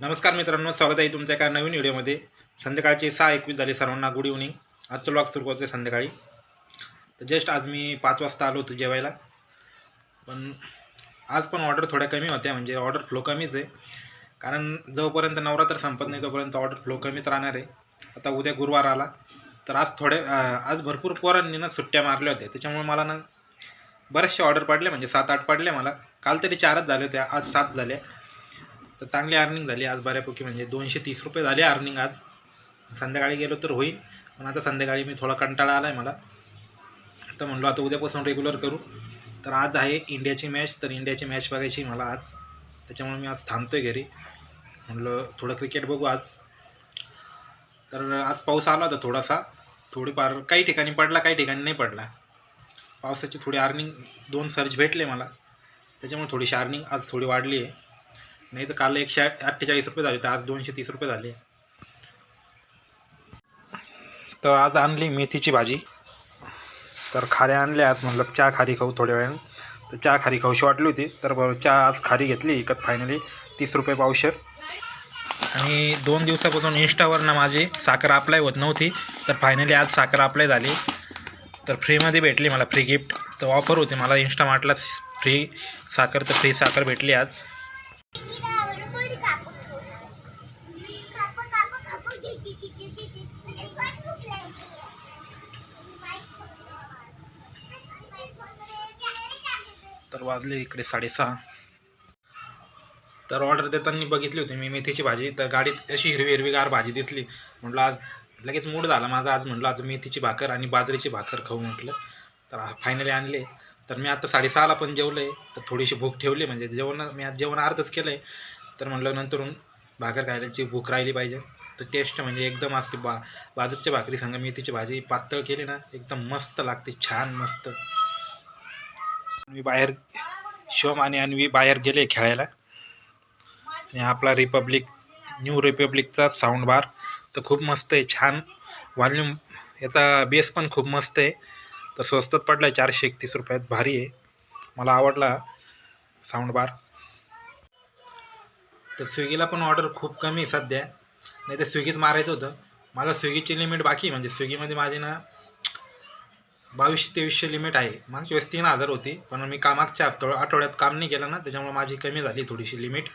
नमस्कार मित्रांनो स्वागत आहे तुमच्या एका नवीन व्हिडिओमध्ये. संध्याकाळचे सहा एकवीस झाले सर्वांना गुड इव्हनिंग आजचं ब्लॉग सुरू करतो संध्याकाळी. तर जस्ट आज मी पाच वाजता आलो होतो जेवायला. पण आज पण ऑर्डर थोड्या कमी होत्या म्हणजे ऑर्डर फ्लो कमीच आहे. कारण जोपर्यंत नवरात्र संपत नाही तोपर्यंत ऑर्डर फ्लो कमीच राहणार आहे. आता उद्या गुरुवार आला तर आज थोडे आज भरपूर पोरांनी ना सुट्ट्या मारल्या होत्या. त्याच्यामुळे मला ना बरेचसे ऑर्डर पडले म्हणजे सात आठ पडले मला. काल तरी चारच झाले होते आज सात झाल्या तर चांगली अर्निंग झाली आज बऱ्यापैकी म्हणजे दोनशे तीस रुपये झाले अर्निंग आज. संध्याकाळी गेलो तर होईल पण आता संध्याकाळी मी थोडा कंटाळा आला आहे मला. तर म्हणलो आता उद्यापासून रेग्युलर करू. तर आज आहे इंडियाची मॅच तर इंडियाची मॅच बघायची मला आज. त्याच्यामुळे मी आज थांबतो आहे घरी. म्हणलं थोडं क्रिकेट बघू आज. तर आज पाऊस आला होता थोडासा. थोडीफार काही ठिकाणी पडला काही ठिकाणी नाही पडला. पावसाची थोडी अर्निंग दोन सर्ज भेटले मला. त्याच्यामुळे थोडीशी अर्निंग आज थोडी वाढली आहे. नाही तर काल एकशे अठ्ठेचाळीस रुपये झाले तर आज दोनशे तीस रुपये झाले. तर आज आणली मेथीची भाजी. तर खाऱ्या आणल्या आज म्हणलं चहा खारी खाऊ थोड्या वेळानं. तर चहा खारी खाऊशी वाटली होती तर बरं चहा आज खारी घेतली इकत फायनली तीस रुपये पावशेर. आणि दोन दिवसापासून इंस्टावरनं माझी साखर अप्लाय होत नव्हती तर फायनली आज साखर अप्लाय झाली. तर फ्रीमध्ये भेटली मला फ्री गिफ्ट तर ऑफर होती मला इंस्टामार्टला फ्री साखर तर फ्री साखर भेटली आज तर वाजले इकडे साडेसहा. तर ऑर्डर देताना बघितली होती मी मेथीची भाजी. तर गाडीत अशी हिरवी हिरवीगार भाजी दिसली. म्हटलं आज लगेच मूड झाला माझा. आज म्हटलं आज मेथीची भाकर आणि बाजरीची भाकर खाऊ म्हटलं. तर फायनली आणले. तर मी आता साडेसहाला पण जेवलं. आहे तर थोडीशी भूक ठेवली. म्हणजे जेवण मी आज जेवण अर्धच केलं आहे तर म्हटलं नंतरून भाकर खायलाची भूक राहिली पाहिजे. तर टेस्ट म्हणजे एकदम असते. बा बाजूच्या भाकरी सांगा मेथीची भाजी पातळ केली ना एकदम मस्त लागते. छान मस्त. मी बाहेर शिवम आणि अन्वी बाहेर गेले खेळायला. आणि आपला रिपब्लिक न्यू रिपब्लिकचा साऊंड बार. तर खूप मस्त आहे छान. व्हॉल्यूम याचा बेस पण खूप मस्त आहे. तर स्वस्तात पडला आहे चारशे एकतीस रुपयात भारी आहे. मला आवडला साऊंड बार. तर स्विगीला पण ऑर्डर खूप कमी आहे सध्या. नाही तर स्विगीच मारायचं होतं. मला स्विगीची लिमिट बाकी आहे. म्हणजे स्विगीमध्ये माझी ना बावीसशे तेवीसशे लिमिट आहे. मागच्या वेळेस तीन हजार होती पण मी कामागच्या आठवड्या आठवड्यात काम नाही केलं ना त्याच्यामुळे माझी कमी झाली थोडीशी लिमिट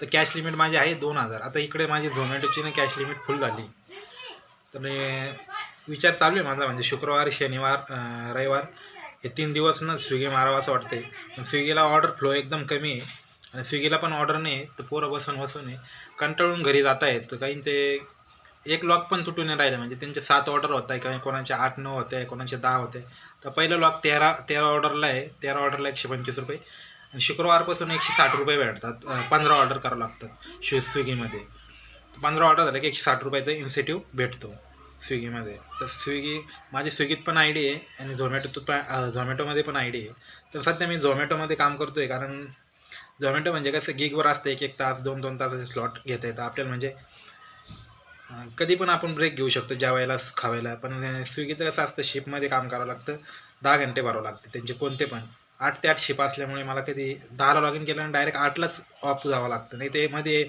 तर कॅश लिमिट माझी आहे दोन हजार. आता इकडे माझी झोमॅटोची ना कॅश लिमिट फुल झाली. तर विचार चालू आहे माझा म्हणजे शुक्रवार शनिवार रविवार हे तीन दिवस ना स्विगी मारावं असं वाटते पण स्विगीला ऑर्डर फ्लो एकदम कमी आहे. आणि स्विगीला पण ऑर्डर नाही तर पोरं बसून बसून आहे. कंटाळून घरी जात आहेत तर काहींचे एक लॉक पण तुटून नाही राहिलं. म्हणजे त्यांचे सात ऑर्डर होत आहे काही कोणाचे आठ नऊ होते आहे कोणाचे दहा होते. तर पहिलं लॉक तेरा तेरा ऑर्डरला आहे. तेरा ऑर्डरला एकशे पंचवीस रुपये. आणि शुक्रवारपासून एकशे साठ रुपये भेटतात. पंधरा ऑर्डर करावं लागतात शि स्विगीमध्ये. पंधरा ऑर्डर झालं की एकशे साठ रुपयाचा इन्सेटिव्ह भेटतो स्विगीमध्ये. तर स्विगी माझी स्विगीत पण आय डी आहे आणि झोमॅटोत पण झोमॅटोमध्ये पण आय डी आहे. तर सध्या मी झोमॅटोमध्ये काम करतो आहे कारण झोमॅटो म्हणजे कसं गिगवर असतं एक एक तास दोन दोन तासाचे स्लॉट घेता येतं आपल्याला म्हणजे कधी पण आपण ब्रेक घेऊ शकतो जेवायला खावायला पण स्विगीचं कसं असतं शिपमध्ये काम करावं लागतं. दहा घंटे भरावं लागते त्यांचे कोणते पण. आठ ते आठ शिप असल्यामुळे मला कधी दहाला लॉग इन केलं आणि डायरेक्ट आठलाच ऑफ जावं लागतं. नाही ते मध्ये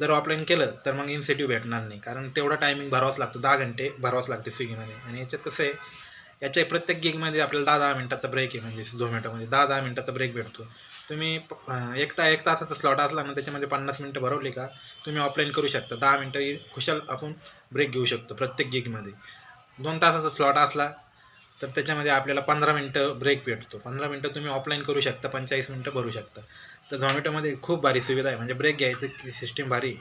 जर ऑफलाईन केलं तर मग इन्सेटिव्ह भेटणार नाही. कारण तेवढा टायमिंग भरावाच लागतो. दहा घंटे भरावाच लागते स्विगीमध्ये. आणि याच्यात कसं आहे याच्या प्रत्येक गिगमध्ये आपल्याला दहा दहा मिनटाचा ब्रेक आहे. म्हणजे झोमॅटोमध्ये दहा दहा मिनटाचा ब्रेक भेटतो. तुम्ही प- एक ता एक तासाचा स्लॉट असला ना त्याच्यामध्ये पन्नास मिनटं भरवली का तुम्ही ऑफलाईन करू शकता. दहा मिनटं खुशाल आपण ब्रेक घेऊ शकतो प्रत्येक गिगमध्ये दोन तासाचा स्लॉट असला तर त्याच्यामध्ये आपल्याला पंधरा मिनटं ब्रेक भेटतो. पंधरा मिनटं तुम्ही ऑफलाईन करू शकता पंचेचाळीस मिनटं भरू शकता. तर झोमॅटोमध्ये खूप भारी सुविधा आहे. म्हणजे ब्रेक घ्यायचं सिस्टीम भारी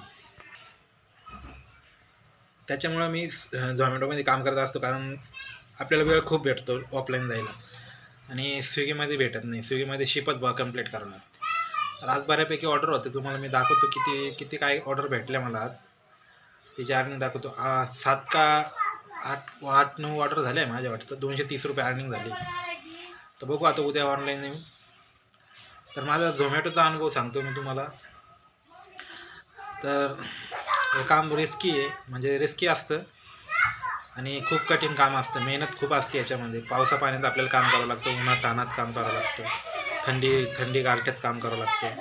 त्याच्यामुळं मी झोमॅटोमध्ये काम करत असतो कारण आपल्याला वेळ खूप भेटतो ऑफलाईन जायला. आणि स्विगीमध्ये भेटत नाही. स्विगीमध्ये शिपच बा कंप्लीट करणार. तर आज बऱ्यापैकी ऑर्डर होते. तुम्हाला मी दाखवतो किती किती काय ऑर्डर भेटल्या मला आज. त्याची अर्निंग दाखवतो. सात का आठ आठ नऊ ऑर्डर झाले आहे माझ्या वाटतं. दोनशे तीस रुपये अर्निंग झाली. तर बघू आता उद्या ऑनलाईन तर माझा झोमॅटोचा अनुभव सांगतो मी तुम्हाला. तर हे काम रिस्की आहे. म्हणजे रिस्की असतं. आणि खूप कठीण काम असतं. मेहनत खूप असते याच्यामध्ये. पावसा पाण्यात आपल्याला काम करावं लागतं उन्हा तानात काम करावं लागतं. थंडी थंडी गारठ्यात काम करावं लागतं.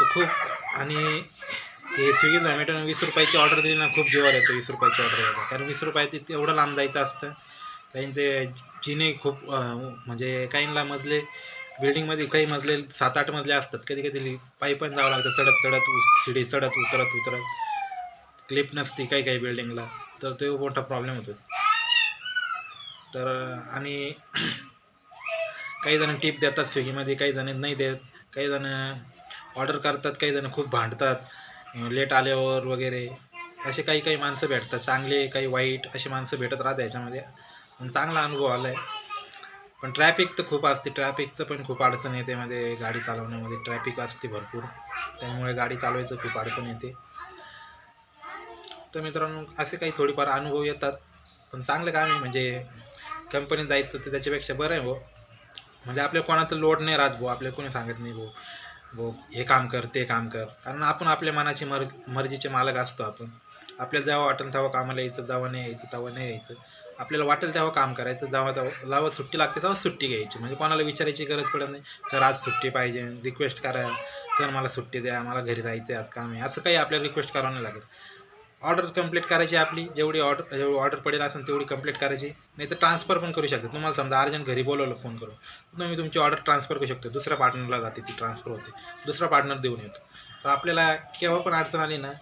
तर खूप आणि हे स्विगी झोमॅटोनं वीस रुपयाची ऑर्डर दिली ना खूप जीवावर येतो वीस रुपयाची ऑर्डर येतो कारण वीस रुपयात एवढं लांब जायचं असतं. काहींचे जिने खूप म्हणजे काहींना मजले बिल्डिंगमध्ये काही मजले सात आठ मजले असतात. कधी कधी पायी पण जावं लागतं चढत चढत उ- शिडी चढत उतरत उतरत. क्लिप नसती काही काही बिल्डिंगला तर तो मोठा प्रॉब्लेम होतो तर आणि काही जण टिप देतात स्विगीमध्ये काही जण नाही देत. काही जण ऑर्डर करतात काही जण खूप भांडतात. लेट आल्यावर वगैरे. असे काही काही माणसं भेटतात चांगले काही वाईट असे माणसं भेटत राहतात याच्यामध्ये. पण चांगला अनुभव आला आहे पण ट्रॅफिक तर खूप असते. ट्रॅफिकचं पण खूप अडचण येते मध्ये गाडी चालवण्यामध्ये. ट्रॅफिक असते भरपूर. त्यामुळे गाडी चालवायचं खूप अडचण येते. तर मित्रांनो असे काही थोडीफार अनुभव येतात. पण चांगलं काम आहे म्हणजे कंपनीत जायचं तर त्याच्यापेक्षा बरं आहे भाऊ. म्हणजे आपल्या कोणाचं लोड नाही राहत भाऊ. आपल्याला कोणी सांगत नाही भाऊ. भाऊ हे काम कर ते काम कर. कारण आपण आपल्या मनाची मर मर्जीचे मालक असतो आपण. आपल्याला जेव्हा वाटेल तेव्हा कामाला यायचं जेव्हा नाही यायचं तेव्हा नाही यायचं. आपल्याला वाटेल तेव्हा काम करायचं जेव्हा तेव्हा जेव्हा सुट्टी लागते तेव्हा सुट्टी घ्यायची. म्हणजे कोणाला विचारायची गरज पडत नाही तर आज सुट्टी पाहिजे रिक्वेस्ट करा. सर मला सुट्टी द्या मला घरी जायचं आहे आज काम आहे. असं काही आपल्याला रिक्वेस्ट करावं नाही लागत. ऑर्डर कंप्लीट करायची आपली. जेवढी ऑर्डर जेवढी ऑर्डर पडेल असेल तेवढी कंप्लीट करायची. नाही तर ट्रान्सफर पण करू शकता. तुम्हाला समजा अर्जंट घरी बोलवलं फोन करून. तुम्ही तुमची ऑर्डर ट्रान्सफर करू शकतो. दुसऱ्या पार्टनरला जाते ती ट्रान्सफर होते. दुसरा पार्टनर देऊन येतो. तर आपल्याला केव्हा पण अडचण आली ना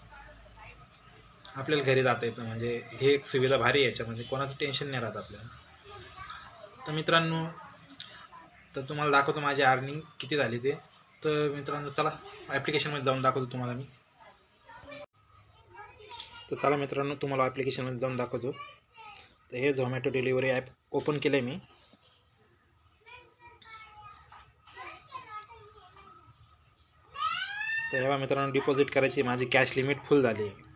आपल्याला घरी जाता येतं. म्हणजे हे एक सुविधा भारी आहे याच्यामध्ये. म्हणजे कोणाचं टेन्शन नाही राहत आपल्याला. तर मित्रांनो तर तुम्हाला दाखवतो माझी अर्निंग किती झाली ते. तर मित्रांनो चला ॲप्लिकेशनमध्ये जाऊन दाखवतो तुम्हाला मी. तर चला मित्रांनो तुम्हाला ॲप्लिकेशनमध्ये जाऊन दाखवतो. तर हे झोमॅटो डिलिव्हरी ॲप ओपन केलं आहे मी. तर ह्या मित्रांनो डिपॉझिट करायची माझी कॅश लिमिट फुल झाली आहे.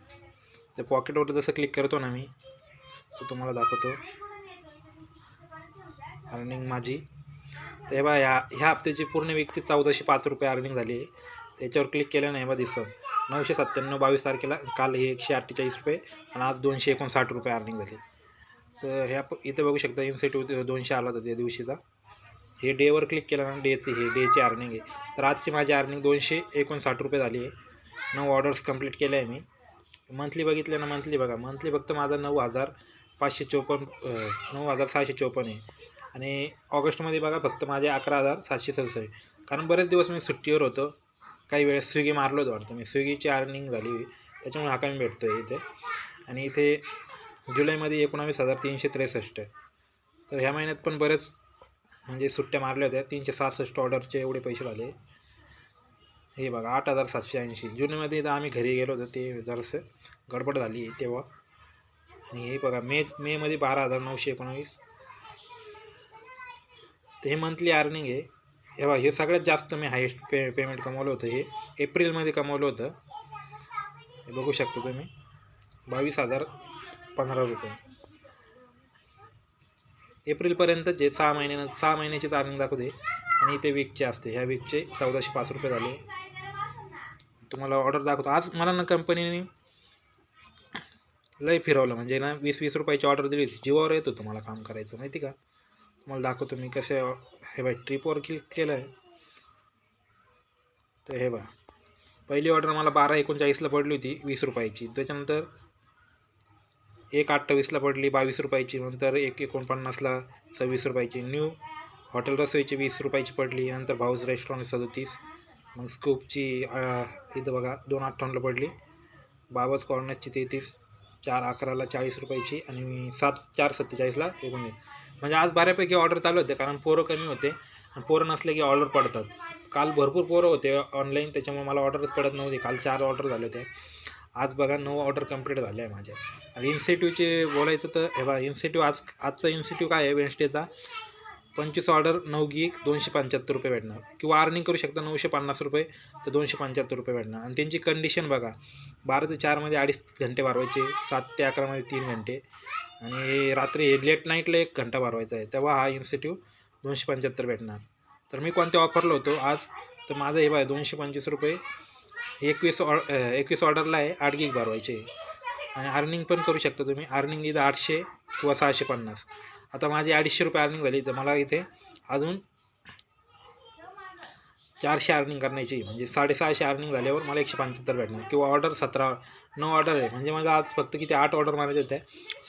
तर पॉकेटवर जसं क्लिक करतो ना मी तर तुम्हाला दाखवतो. अर्निंग माझी. तर हे बा ह्या ह्या हप्त्याची पूर्ण व्यक्ती चौदाशे पाच रुपये अर्निंग झाली आहे. त्याच्यावर क्लिक केलं नाही बा दिसत. नऊशे सत्त्याण्णव बावीस तारखेला काल हे एकशे अठ्ठेचाळीस रुपये आणि आज दोनशे एकोणसाठ रुपये अर्निंग झाली. तर ह्या इथं बघू शकता इन्सेटिव्ह दोनशे आला होता त्या दिवशीचा. हे डेवर क्लिक केलं ना डेची हे डेची अर्निंग आहे. तर आजची माझी अर्निंग दोनशे एकोणसाठ रुपये झाली आहे. नऊ ऑर्डर्स कंप्लीट केले आहे मी. मंथली बघितलं ना मंथली बघा. मंथली फक्त माझा नऊ हजार पाचशे चोपन्न नऊ हजार सहाशे चोपन्न आहे. आणि ऑगस्टमध्ये बघा फक्त माझे अकरा हजार सातशे सदुसष्ट कारण बरेच दिवस मी सुट्टीवर होतो. काही वेळेस स्विगी मारलो होतो वाटतं. मी स्विगीची अर्निंग झाली. त्याच्यामुळे हा कमी भेटतो आहे इथे. आणि इथे जुलैमध्ये एकोणावीस हजार तीनशे त्रेसष्ट. तर ह्या महिन्यात पण बरेच म्हणजे सुट्ट्या मारल्या होत्या. तीनशे सहासष्ट ऑर्डरचे एवढे पैसे झाले हे बघा आठ हजार सातशे ऐंशी. जुनमध्ये तर आम्ही घरी गेलो होतो. ते जरासं गडबड झाली तेव्हा. आणि हे बघा मे मेमध्ये बारा हजार नऊशे एकोणावीस. तर हे मंथली अर्निंग आहे. हे बघा हे सगळ्यात जास्त मी हायेस्ट पे पेमेंट कमावलं होतं हे. एप्रिलमध्ये कमावलं होतं. हे बघू शकतो तुम्ही. बावीस हजार पंधरा रुपये. एप्रिलपर्यंत जे सहा महिन्यानं सहा महिन्याचीच अर्निंग दाखवते आणि इथे वीकचे असते. ह्या वीकचे चौदाशे पाच रुपये झाले. तुम्हाला ऑर्डर दाखवतो. आज मला ना कंपनीने लय फिरवलं. म्हणजे ना वीस वीस रुपयाची ऑर्डर दिली होती. जीवावर येत होतं मला काम करायचं. माहिती का? तुम्हाला दाखवतो मी कसे हे बाय ट्रिपवर क्लिक केलं आहे. तर हे बघा. पहिली ऑर्डर मला बारा एकोणचाळीसला पडली होती वीस रुपयाची. त्याच्यानंतर एक अठ्ठावीसला पडली बावीस रुपयाची. नंतर एक एकोणपन्नासला सव्वीस रुपयाची. न्यू हॉटेल रसोईची वीस रुपयाची पडली. नंतर भाऊज रेस्टॉरंट सदोतीस. मग स्कूपची इथं बघा दोन अठ्ठावन्नला पडली. बाबाज कॉर्नर्सची तेहतीस. चार अकराला चाळीस रुपयाची. आणि सात चार सत्तेचाळीसला एकोणीस म्हणजे आज बऱ्यापैकी ऑर्डर चालू होते कारण पोरं कमी होते आणि पोरं नसले की ऑर्डर पडतात. काल भरपूर पोरं होते ऑनलाईन त्याच्यामुळे मला ऑर्डरच पडत नव्हती. काल चार ऑर्डर झाले होते. आज बघा नऊ ऑर्डर कंप्लीट झाले आहे माझ्या आणि इन्सेटिव्हचे बोलायचं तर हे बघा इन्सेटिव्ह आज आजचा इन्सेटिव्ह काय आहे? वेन्सडेचा पंचवीस ऑर्डर नऊ गिग दोनशे पंच्याहत्तर रुपये भेटणार. किंवा अर्निंग करू शकता नऊशे पन्नास रुपये तर दोनशे पंच्याहत्तर रुपये भेटणार. आणि त्यांची कंडिशन बघा बारा ते चारमध्ये अडीच घंटे वारवायचे सात ते अकरामध्ये तीन घंटे. आणि रात्री लेट नाईटला एक घंटा वारवायचा आहे. तेव्हा हा इन्स्टिट्यूट दोनशे पंच्याहत्तर भेटणार. तर मी कोणत्या ऑफरला होतो आज? तर माझं हे बघा दोनशे पंचवीस रुपये. एकवीस ऑ एकवीस ऑर्डरला आहे आठ गीक भरवायचे आणि अर्निंग पण करू शकता तुम्ही. अर्निंग इथं आठशे किंवा सहाशे पन्नास. आता माझी अडीचशे रुपये अर्निंग झाली तर मला इथे अजून चारशे अर्निंग करण्याची म्हणजे साडेसहाशे अर्निंग झाल्यावर मला एकशे पंच्याहत्तर भेटणार. किंवा ऑर्डर सतरा नऊ ऑर्डर आहे. म्हणजे माझं आज फक्त किती आठ ऑर्डर मारायचे होते.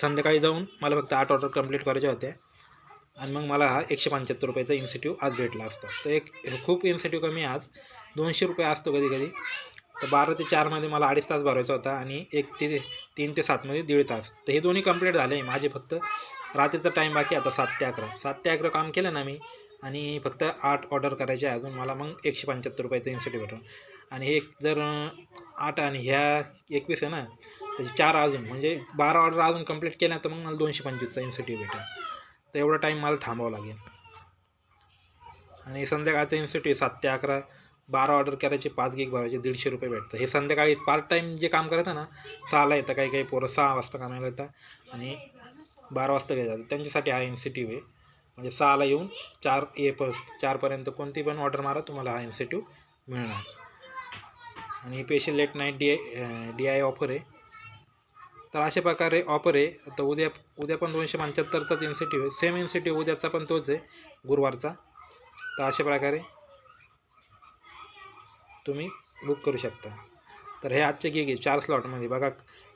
संध्याकाळी जाऊन मला फक्त आठ ऑर्डर कंप्लीट करायच्या होत्या आणि मग मला हा एकशे पंच्याहत्तर रुपयाचा इन्सेटिव्ह आज भेटला असतो. तर एक खूप इन्सेटिव्ह कमी आज. दोनशे रुपये असतो कधी कधी तर बारा ते चारमध्ये मला अडीच तास भरायचा होता. आणि एक ते तीन ते सातमध्ये दीड तास. तर हे दोन्ही कंप्लीट झाले माझे फक्त रात्रीचा टाईम बाकी आता सात ते अकरा. सात ते अकरा काम केलं ना मी आणि फक्त आठ ऑर्डर करायचे आहे अजून. मला मग एकशे पंच्याहत्तर रुपयाचं इन्सेटिव्ह भेटून आणि हे जर आठ आणि ह्या एकवीस आहे ना त्याचे चार अजून. म्हणजे बारा ऑर्डर अजून कंप्लीट केल्या तर मग मला दोनशे पंचवीसचा इन्सेटिव्ह भेटेल. तर एवढा टाईम मला थांबावं लागेल. आणि संध्याकाळचं इन्स्टिट्यूट सात ते अकरा बारा ऑर्डर करायचे पाच गिग भरायचे दीडशे रुपये भेटतं हे संध्याकाळी पार्ट टाईम जे काम करतं ना सहाला येतं. काही काही पोरं सहा वाजता कामाला येतात. आणि बारा वाजता घरी जातात त्यांच्यासाठी हा इन्स्टिट्यूट आहे. म्हणजे सहाला येऊन चार ए प चारपर्यंत कोणती पण ऑर्डर मारा तुम्हाला हा इन्स्टिट्यूट मिळणार. आणि ही special late night D I D I offer आहे. तर अशा प्रकारे ऑफर आहे. तर उद्या उद्या पण दोनशे पंच्याहत्तरचाच इन्स्टिट्यूट आहे. सेम इन्स्टिट्यूट उद्याचा पण तोच आहे. गुरुवारचा. तर अशा प्रकारे तुम्ही बुक करू शकता. तर हे आजचे गिग आहे चार स्लॉटमध्ये बघा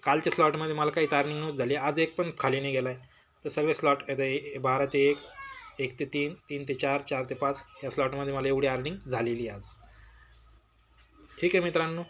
कालच्या स्लॉटमध्ये मला काही चार्निंग नव्हती झाली. आज एक पण खाली नाही गेला आहे तर सगळे स्लॉट आता बारा ते एक एक ते तीन तीन ते चार चार ते पाच या स्लॉटमध्ये मला एवढी अर्निंग झालेली आहे आज. ठीक आहे मित्रांनो?